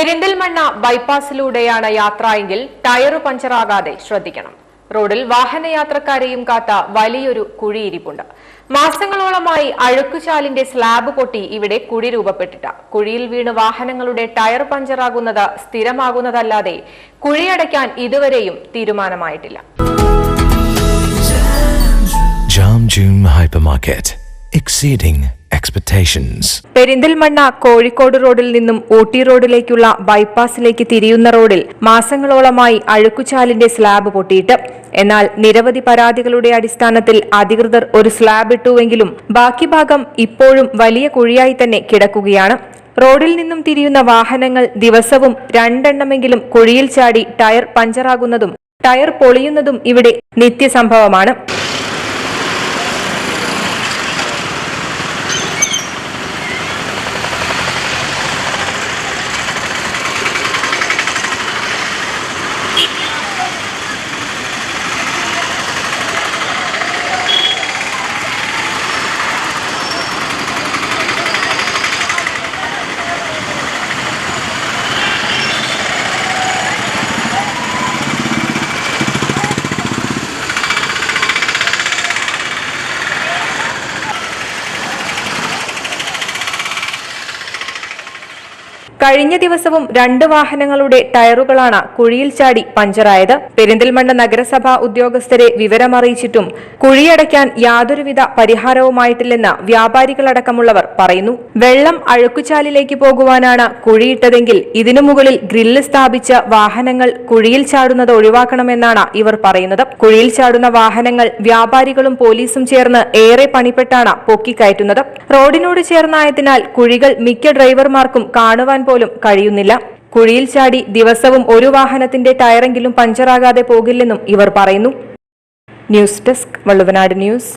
പെരിന്തൽമണ്ണ ബൈപ്പാസിലൂടെയാണ് യാത്ര എങ്കിൽ ടയറ് പഞ്ചറാകാതെ ശ്രദ്ധിക്കണം. റോഡിൽ വാഹനയാത്രക്കാരെയും കാത്ത വലിയൊരു കുഴിയിരിപ്പുണ്ട് മാസങ്ങളോളമായി അഴുക്കുചാലിന്റെ സ്ലാബ് പൊട്ടി ഇവിടെ കുഴി രൂപപ്പെട്ടിട്ട. കുഴിയിൽ വീണ് വാഹനങ്ങളുടെ ടയർ പഞ്ചറാകുന്നത് സ്ഥിരമാകുന്നതല്ലാതെ കുഴിയടയ്ക്കാൻ ഇതുവരെയും തീരുമാനമായിട്ടില്ല. Jam June Hypermarket. Exceeding expectations. Perinthalmanna Kozhikode റോഡിൽ നിന്നും ഊട്ടി റോഡിലേക്കുള്ള ബൈപ്പാസിലേക്ക് തിരിയുന്ന റോഡിൽ മാസങ്ങളോളമായി അഴുക്കുചാലിന്റെ സ്ലാബ് പൊട്ടിയിട്ട്. എന്നാൽ നിരവധി പരാതികളുടെ അടിസ്ഥാനത്തിൽ അധികൃതർ ഒരു സ്ലാബ് ഇട്ടുവെങ്കിലും ബാക്കി ഭാഗം ഇപ്പോഴും വലിയ കുഴിയായി തന്നെ കിടക്കുകയാണ്. റോഡിൽ നിന്നും തിരിയുന്ന വാഹനങ്ങൾ ദിവസവും രണ്ടെണ്ണമെങ്കിലും കുഴിയിൽ ചാടി ടയർ പഞ്ചറാകുന്നതും ടയർ പൊളിയുന്നതും ഇവിടെ നിത്യസംഭവമാണ്. കഴിഞ്ഞ ദിവസവും രണ്ട് വാഹനങ്ങളുടെ ടയറുകളാണ് കുഴിയിൽ ചാടി പഞ്ചറായത്. പെരിന്തൽമണ്ണ നഗരസഭാ ഉദ്യോഗസ്ഥരെ വിവരമറിയിച്ചിട്ടും കുഴിയടയ്ക്കാൻ യാതൊരുവിധ പരിഹാരവുമായിട്ടില്ലെന്ന് വ്യാപാരികളടക്കമുള്ളവർ പറയുന്നു. വെള്ളം അഴുക്കുചാലിലേക്ക് പോകുവാനാണ് കുഴിയിട്ടതെങ്കിൽ ഇതിനു മുകളിൽ ഗ്രില്ല് സ്ഥാപിച്ച വാഹനങ്ങൾ കുഴിയിൽ ചാടുന്നത് ഒഴിവാക്കണമെന്നാണ് ഇവർ പറയുന്നത്. കുഴിയിൽ ചാടുന്ന വാഹനങ്ങൾ വ്യാപാരികളും പോലീസും ചേർന്ന് ഏറെ പണിപ്പെട്ടാണ് പൊക്കിക്കയറ്റുന്നത്. റോഡിനോട് ചേർന്നായതിനാൽ കുഴികൾ മിക്ക ഡ്രൈവർമാർക്കും കാണുവാൻ പോലും കഴിയുന്നില്ല. കുഴിയിൽ ചാടി ദിവസവും ഒരു വാഹനത്തിന്റെ ടയറെങ്കിലും പഞ്ചറാകാതെ പോകില്ലെന്നും ഇവർ പറയുന്നു. News desk Valluvanad news.